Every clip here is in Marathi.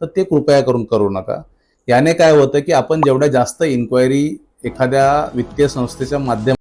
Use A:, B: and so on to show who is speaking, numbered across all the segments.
A: तर ते कृपया करून करू नका. याने काय होतं की आपण जेवढ्या जास्त इन्क्वायरी एखाद्या वित्तीय संस्थेच्या माध्यम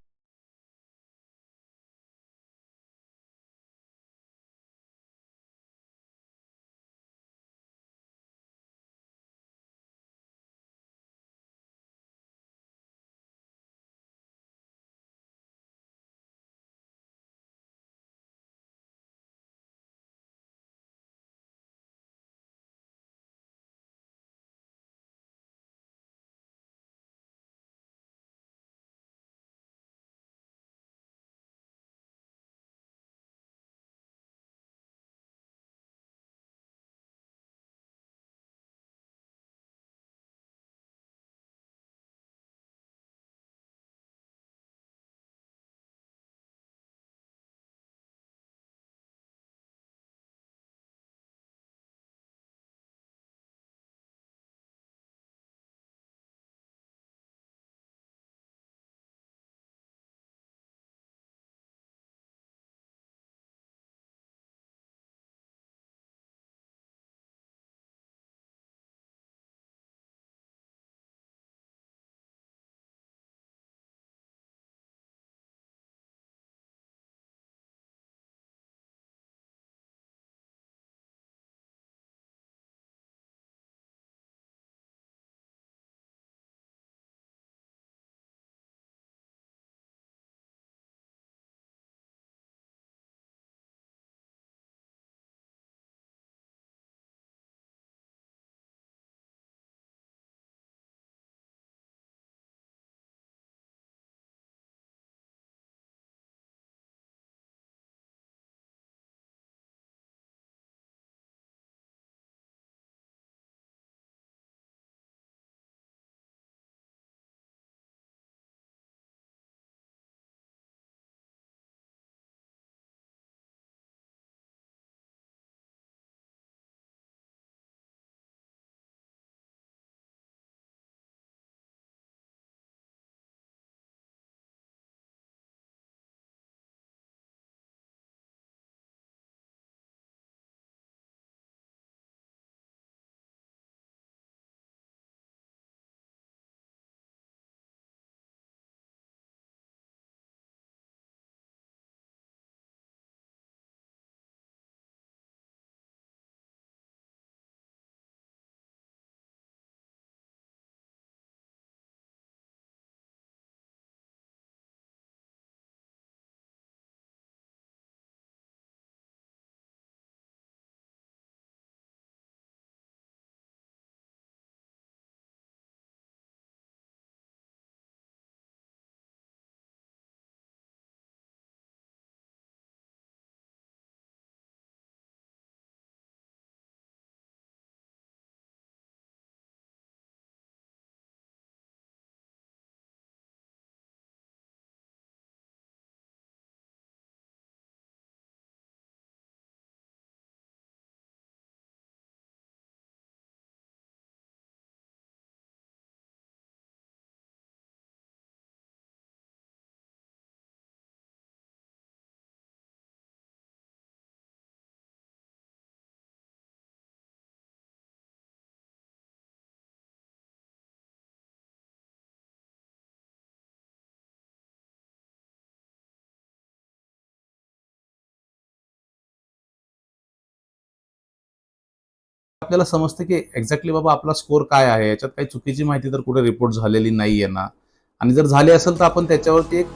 A: आपल्याला समजतं की एक्झॅक्टली बाबा आपला स्कोर काय आहे? याच्यात काही चुकीची माहिती तर कुठे रिपोर्ट झालेली नाहीये ना. आणि जर झाली असेल तर आपण त्याच्यावरती एक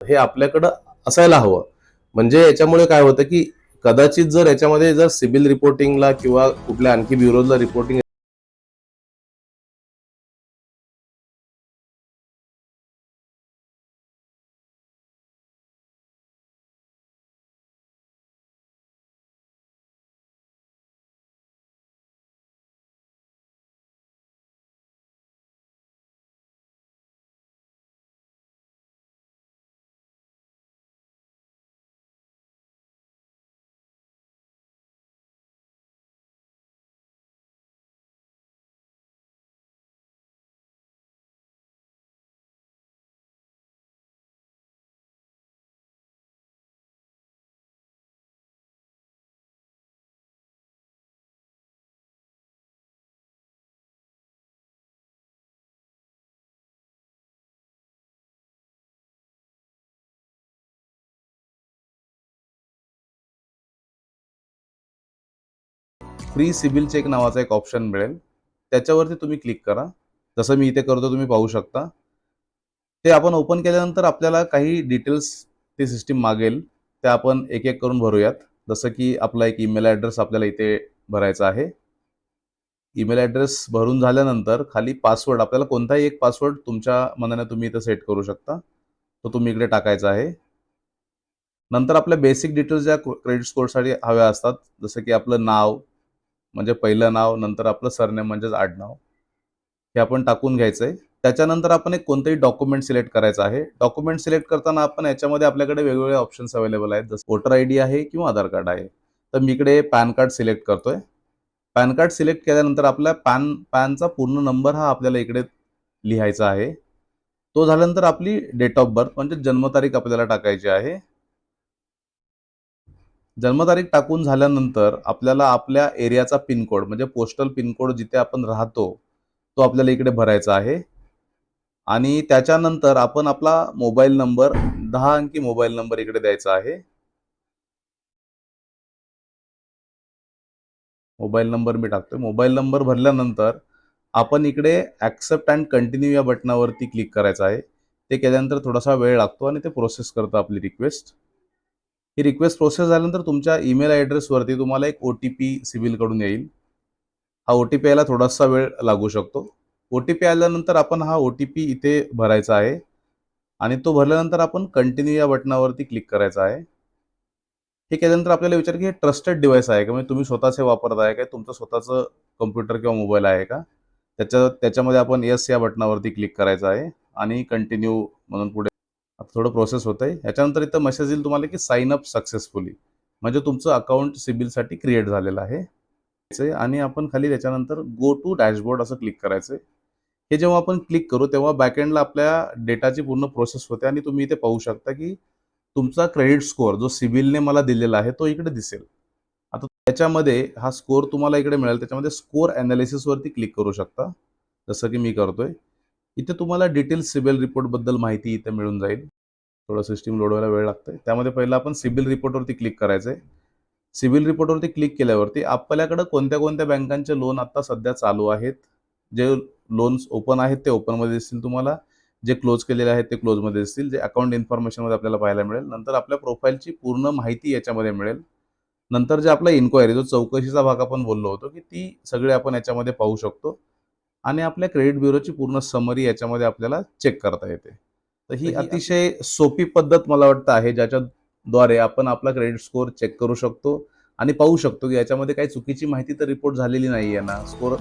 B: हे आपल्याकडं असायला हवं. म्हणजे याच्यामुळे काय होतं की कदाचित जर याच्यामध्ये जर सिबिल रिपोर्टिंगला किंवा कुठल्या आणखी ब्युरोजला रिपोर्टिंग
A: फ्री सिबिल चेक नावाचा एक ऑप्शन मिळेल. त्याच्यावरती तुम्ही क्लिक करा. जसं मी इथे करतो तुम्ही पाहू शकता. ते आपण ओपन केल्यानंतर आपल्याला काही डिटेल्स ती सिस्टीम मागेल. त्या आपण एक एक करून भरूयात. जसं की आपला एक ईमेल ॲड्रेस आपल्याला इथे भरायचा आहे. ईमेल ॲड्रेस भरून झाल्यानंतर खाली पासवर्ड आपल्याला कोणताही एक पासवर्ड तुमच्या मनाने तुम्ही इथं सेट करू शकता. तो तुम्ही इकडे टाकायचा आहे. नंतर आपल्या बेसिक डिटेल्स ज्या क्रेडिट स्कोरसाठी हव्या असतात जसं की आपलं नाव म्हणजे पहिलं नाव नंतर आपलं सरनेम म्हणजेच आडनाव हे आपण टाकून घ्यायचं आहे त्याच्यानंतर आपण एक कोणतंही डॉक्युमेंट सिलेक्ट करायचं आहे. डॉक्युमेंट सिलेक्ट करताना आपण याच्यामध्ये आपल्याकडे वेगवेगळे ऑप्शन्स अवेलेबल आहेत. जसं वोटर आय डी आहे किंवा आधार कार्ड आहे. तर मी इकडे पॅन कार्ड सिलेक्ट करतोय. पॅन कार्ड सिलेक्ट केल्यानंतर आपल्या पॅन पॅनचा पूर्ण नंबर हा आपल्याला इकडे लिहायचा आहे. तो झाल्यानंतर आपली डेट ऑफ बर्थ म्हणजे जन्मतारीख आपल्याला टाकायची आहे. जन्मतारीख टाकून झाल्यानंतर आपल्याला आपल्या एरियाचा पिनकोड म्हणजे पोस्टल पिनकोड जिथे आपण राहतो तो आपल्याला इकडे भरायचा आहे. आणि त्याच्यानंतर आपण आपला मोबाईल नंबर दहा अंकी मोबाईल नंबर इकडे द्यायचा आहे. मोबाईल नंबर मी टाकतोय. मोबाईल नंबर भरल्यानंतर आपण इकडे ॲक्सेप्ट अँड कंटिन्यू या बटनावरती क्लिक करायचं आहे. ते केल्यानंतर थोडासा वेळ लागतो आणि ते प्रोसेस करतं आपली रिक्वेस्ट ही रिक्वेस्ट प्रोसेस झाल्यानंतर तुमच्या ईमेल ॲड्रेसवरती तुम्हाला एक ओ टी पी सिबिलकडून येईल. हा ओ टी पी यायला थोडासा वेळ लागू शकतो. ओ टी पी आल्यानंतर आपण हा ओ टी पी इथे भरायचा आहे. आणि तो भरल्यानंतर आपण कंटिन्यू या बटनावरती क्लिक करायचा आहे. हे केल्यानंतर आपल्याला विचार की हे ट्रस्टेड डिव्हाइस आहे का? म्हणजे तुम्ही स्वतःचे वापरत आहे का? तुमचं स्वतःचं कम्प्युटर किंवा मोबाईल आहे का? त्याच्या त्याच्यामध्ये आपण येस या बटनावरती क्लिक करायचं आहे. आणि कंटिन्यू म्हणून पुढे आता थोडं प्रोसेस होत आहे याच्यानंतर इथं मेसेज येईल तुम्हाला की साइन अप सक्सेसफुली म्हणजे तुमचं अकाउंट सिबिलसाठी क्रिएट झालेलं आहे. आणि आपण खाली त्याच्यानंतर गो टू डॅशबोर्ड असं क्लिक करायचं हे जेव्हा आपण क्लिक करू तेव्हा बॅकएंडला आपल्या डेटाची पूर्ण प्रोसेस होते आणि तुम्ही इथे पाहू शकता की तुमचा क्रेडिट स्कोअर जो सिबिलने मला दिलेला आहे तो इकडे दिसेल. आता त्याच्यामध्ये हा स्कोअर तुम्हाला इकडे मिळेल. त्याच्यामध्ये स्कोअर अनालिसिसवरती क्लिक करू शकता. जसं की मी करतोय. इथे तुम्हाला डिटेल सिबिल रिपोर्टबद्दल माहिती इथे मिळून जाईल. थोडं सिस्टीम लोड व्हायला वेळ लागतोय. त्यामध्ये पहिलं आपण सिबिल रिपोर्टवरती क्लिक करायचं आहे सिबिल रिपोर्टवरती क्लिक केल्यावरती आपल्याकडं कोणत्या कोणत्या बँकांचे लोन आत्ता सध्या चालू आहेत जे लोन्स ओपन आहेत ते ओपनमध्ये दिसतील तुम्हाला. जे क्लोज केलेले आहेत ते क्लोजमध्ये दिसतील. जे अकाउंट इन्फॉर्मेशनमध्ये आपल्याला पाहायला मिळेल. नंतर आपल्या प्रोफाईलची पूर्ण माहिती याच्यामध्ये मिळेल. नंतर जे आपला इन्क्वायरी जो चौकशीचा भाग आपण बोललो होतो की ती सगळी आपण याच्यामध्ये पाहू शकतो. आणि आपल्या क्रेडिट ब्युरोची पूर्ण समरी याच्यामध्ये आपल्याला चेक करता येते. तर ही अतिशय सोपी पद्धत मला वाटतं आहे ज्याच्याद्वारे आपण आपला क्रेडिट स्कोअर चेक करू शकतो आणि पाहू शकतो की याच्यामध्ये काही चुकीची माहिती तर रिपोर्ट झालेली नाही आहे ना. स्कोअर